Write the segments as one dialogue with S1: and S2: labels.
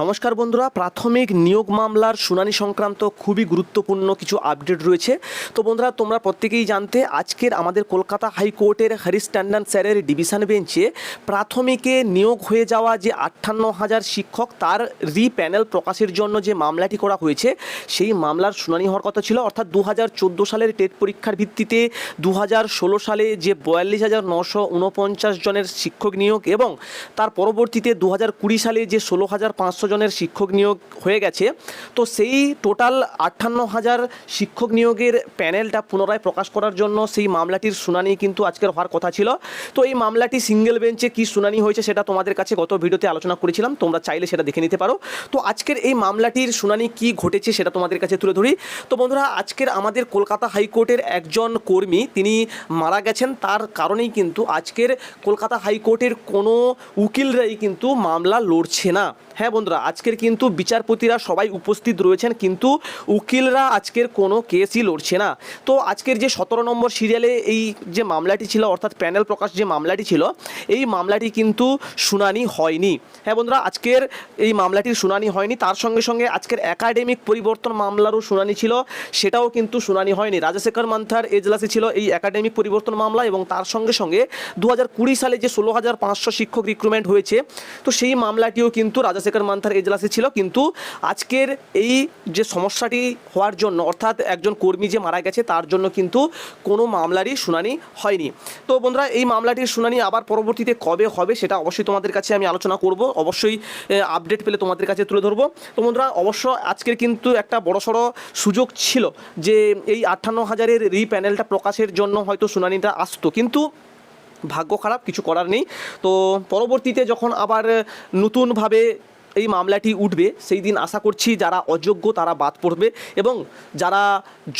S1: নমস্কার বন্ধুরা, প্রাথমিক নিয়োগ মামলার শুনানি সংক্রান্ত খুবই গুরুত্বপূর্ণ কিছু আপডেট রয়েছে। তো বন্ধুরা, তোমরা প্রত্যেকেই জানতে আজকের আমাদের কলকাতা হাইকোর্টের হরিশ ট্যান্ডন স্যারের ডিভিশন বেঞ্চে প্রাথমিকে নিয়োগ হয়ে যাওয়া যে আটান্ন হাজার শিক্ষক, তার রি প্যানেল প্রকাশের জন্য যে মামলাটি করা হয়েছে, সেই মামলার শুনানি হওয়ার কথা ছিল। অর্থাৎ দু হাজার চোদ্দ সালের টেট পরীক্ষার ভিত্তিতে দু হাজার ষোলো সালে যে বয়াল্লিশ হাজার নশো উনপঞ্চাশ জনের শিক্ষক নিয়োগ এবং তার পরবর্তীতে দু হাজার কুড়ি সালে যে ষোলো হাজার পাঁচশো জনের শিক্ষক নিয়োগ হয়ে গেছে। তো সেই টোটাল আটান্ন হাজার শিক্ষক নিয়োগের প্যানেলটা পুনরায় প্রকাশ করার জন্য সেই মামলাটির শুনানি কিন্তু আজকের হওয়ার কথা ছিল। তো এই মামলাটি সিঙ্গেল বেঞ্চে কি শুনানি হয়েছে সেটা তোমাদের কাছে গত ভিডিওতে আলোচনা করেছিলাম, তোমরা চাইলে সেটা দেখে নিতে পারো। তো আজকের এই মামলাটির শুনানি কি ঘটেছে সেটা তোমাদের কাছে তুলে ধরি। তো বন্ধুরা, আজকের আমাদের কলকাতা হাইকোর্টের একজন কর্মী, তিনি মারা গেছেন। তার কারণেই কিন্তু আজকের কলকাতা হাইকোর্টের কোনো উকিলরাই কিন্তু মামলা লড়ছে না। হ্যাঁ বন্ধুরা, আজকের কিন্তু বিচারপতিরা সবাই উপস্থিত রয়েছেন, কিন্তু উকিলরা আজকের কোনো কেসই লড়ছে না। তো আজকের যে সতেরো নম্বর সিরিয়ালে এই যে মামলাটি ছিল, অর্থাৎ প্যানেল প্রকাশ যে মামলাটি ছিল, এই মামলাটি কিন্তু শুনানি হয়নি। হ্যাঁ বন্ধুরা, আজকের এই মামলাটির শুনানি হয়নি, তার সঙ্গে সঙ্গে আজকের একাডেমিক পরিবর্তন মামলারও শুনানি ছিল, সেটাও কিন্তু শুনানি হয়নি। রাজাশেখর মান্থার এজলাসে ছিল এই একাডেমিক পরিবর্তন মামলা এবং তার সঙ্গে সঙ্গে দু হাজার কুড়ি সালে যে ষোলো হাজার পাঁচশো শিক্ষক রিক্রুটমেন্ট হয়েছে, তো সেই মামলাটিও কিন্তু রাজাশেখর মান্থার এজলাসে ছিল, কিন্তু আজকের এই যে সমস্যাটি হওয়ার জন্য, অর্থাৎ একজন কর্মী যে মারা গেছে, তার জন্য কিন্তু কোনো মামলারই শুনানি হয়নি। তো বন্ধুরা, এই মামলাটির শুনানি আবার পরবর্তীতে কবে হবে, সেটা অবশ্যই তোমাদের কাছে আমি আলোচনা করব। অবশ্যই আপডেট পেলে তোমাদের কাছে তুলে ধরবো। তো বন্ধুরা, অবশ্য আজকের কিন্তু একটা বড়সড় সুযোগ ছিল যে এই আটান্ন হাজারের রি প্যানেলটা প্রকাশের জন্য হয়তো শুনানিটা আসতো, কিন্তু ভাগ্য খারাপ, কিছু করার নেই। তো পরবর্তীতে যখন আবার নতুনভাবে এই মামলাটি উঠবে, সেই দিন আশা করছি যারা অযোগ্য তারা বাদ পড়বে এবং যারা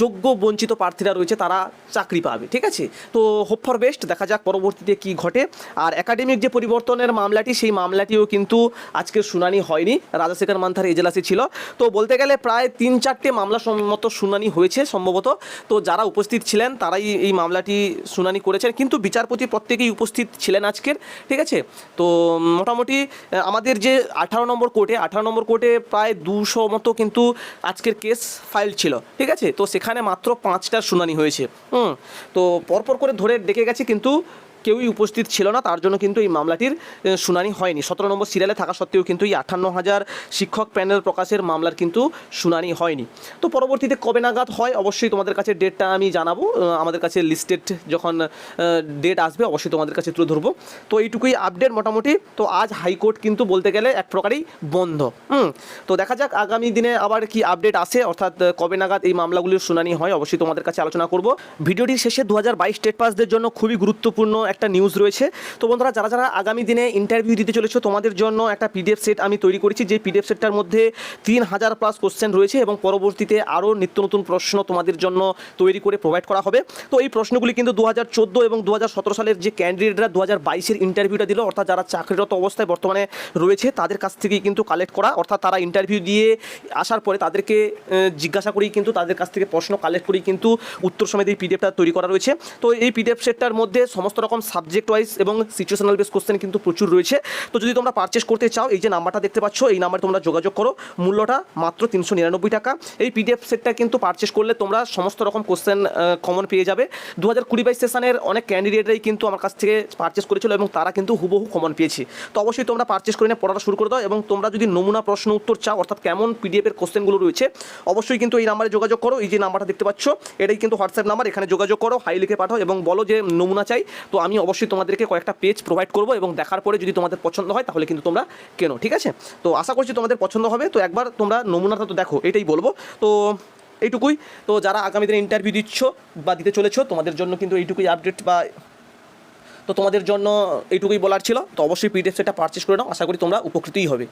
S1: যোগ্য বঞ্চিত প্রার্থীরা রয়েছে তারা চাকরি পাবে, ঠিক আছে? তো হোপ ফর বেস্ট দেখা যাক পরবর্তীতে কি ঘটে। আর একাডেমিক যে পরিবর্তনের মামলাটি, সেই মামলাটিও কিন্তু আজকের শুনানি হয়নি। রাজাশেখর মান্থার এজলাসে ছিল। তো বলতে গেলে প্রায় তিন চারটে মামলা মতো শুনানি হয়েছে সম্ভবত। তো যারা উপস্থিত ছিলেন, তারাই এই মামলাটি শুনানি করেছেন। কিন্তু বিচারপতি প্রত্যেকেই উপস্থিত ছিলেন আজকের, ঠিক আছে? তো মোটামুটি আমাদের যে আঠারো নম্বর কোর্টে, আঠারো নম্বর কোর্টে প্রায় দুশো মতো কিন্তু আজকের কেস ফাইল ছিল, ঠিক আছে? তো সেখানে মাত্র পাঁচটার শুনানি হয়েছে, হুম? তো পরপর করে ধরে ডেকে গেছে কিন্তু কেউই উপস্থিত ছিল না, তার জন্য কিন্তু এই মামলাটির শুনানি হয়নি। সতেরো নম্বর সিরিয়ালে থাকা সত্ত্বেও কিন্তু এই আটান্ন হাজার শিক্ষক প্যানেল প্রকাশের মামলার কিন্তু শুনানি হয়নি। তো পরবর্তীতে কবে নাগাদ হয়? অবশ্যই তোমাদের কাছে ডেটটা আমি জানাব। আমাদের কাছে লিস্টেড যখন ডেট আসবে, অবশ্যই তোমাদের কাছে তুলে ধরবো। তো এইটুকুই আপডেট মোটামুটি। তো আজ হাইকোর্ট কিন্তু বলতে গেলে এক প্রকারই বন্ধ। হুম, তো দেখা যাক আগামী দিনে আবার কি আপডেট আসে, অর্থাৎ কবে নাগাদ এই মামলাগুলির শুনানি হয়, অবশ্যই তোমাদের কাছে আলোচনা করব। ভিডিওটির শেষে দু হাজার বাইশ স্টেট পাসদের জন্য খুবই গুরুত্বপূর্ণ একটা নিউজ রয়েছে। তো বন্ধুরা, যারা যারা আগামী দিনে ইন্টারভিউ দিতে চলেছো, তোমাদের জন্য একটা পিডিএফ সেট আমি তৈরি করেছি। যে পিডিএফ সেটটার মধ্যে তিন হাজার প্লাস কোশ্চেন রয়েছে এবং পরবর্তীতে আরও নিত্য নতুন প্রশ্ন তোমাদের জন্য তৈরি করে প্রোভাইড করা হবে। তো এই প্রশ্নগুলি কিন্তু দু হাজার চোদ্দ এবং দু হাজার সতেরো সালের যে ক্যান্ডিডেটরা দু হাজার বাইশের ইন্টারভিউটা দিল, অর্থাৎ যারা চাকরিরত অবস্থায় বর্তমানে রয়েছে, তাদের কাছ থেকেই কিন্তু কালেক্ট করা। অর্থাৎ তারা ইন্টারভিউ দিয়ে আসার পরে তাদেরকে জিজ্ঞাসা করেই কিন্তু তাদের কাছ থেকে প্রশ্ন কালেক্ট করেই কিন্তু উত্তর সমেত এই পিডিএফটা তৈরি করা রয়েছে। তো এই পিডিএফ সেটটার মধ্যে সমস্ত রকম সাবজেক্ট ওয়াইজ এবং সিচুয়েশনাল বেস কোশ্চেন কিন্তু প্রচুর রয়েছে। তো যদি তোমরা পারচেস করতে চাও, এই যে নাম্বারটা দেখতে পাচ্ছ, এই নাম্বারে তোমরা যোগাযোগ করো। মূল্যটা মাত্র তিনশো নিরানব্বই টাকা। এই পিডিএফ সেটটা কিন্তু পারচেস করলে তোমরা সমস্ত রকম কোশ্চেন কমন পেয়ে যাবে। দু হাজার কুড়ি বাইশ সেশনের অনেক ক্যান্ডিডেটরাই কিন্তু আমার কাছ থেকে পারচেস করেছিল এবং তারা কিন্তু হুবহু কমন পেয়েছে। তো অবশ্যই তোমরা পারচেস করে নিয়ে পড়াটা শুরু করে দাও এবং তোমরা যদি নমুনা, প্রশ্ন, উত্তর চাও, অর্থাৎ কেমন পিডিএফের কোশ্চেনগুলো রয়েছে, অবশ্যই কিন্তু এই নাম্বারে যোগাযোগ করো। এই যে নাম্বারটা দেখতে পাচ্ছ, এটাই কিন্তু হোয়াটসঅ্যাপ নাম্বার এখানে যোগাযোগ করো হাই লিখে পাঠাও এবং বলো যে নমুনা চাই। তো আমি অবশ্যই তোমাদেরকে কয়েকটা পেজ প্রোভাইড করব এবং দেখার পরে যদি তোমাদের পছন্দ হয়, তাহলে কিন্তু তোমরা কেনো, ঠিক আছে? তো আশা করছি তোমাদের পছন্দ হবে। তো একবার তোমরা নমুনাটা তো দেখো, এটাই বলব। তো এইটুকুই। তো যারা আগামী দিনে ইন্টারভিউ দিচ্ছ বা দিতে চলেছো, তোমাদের জন্য কিন্তু এইটুকুই আপডেট বা তো তোমাদের জন্য এইটুকুই বলার ছিল। তো অবশ্যই পিডিএফ সেটা পারচেস করে নাও। আশা করি তোমরা উপকৃতই হবে।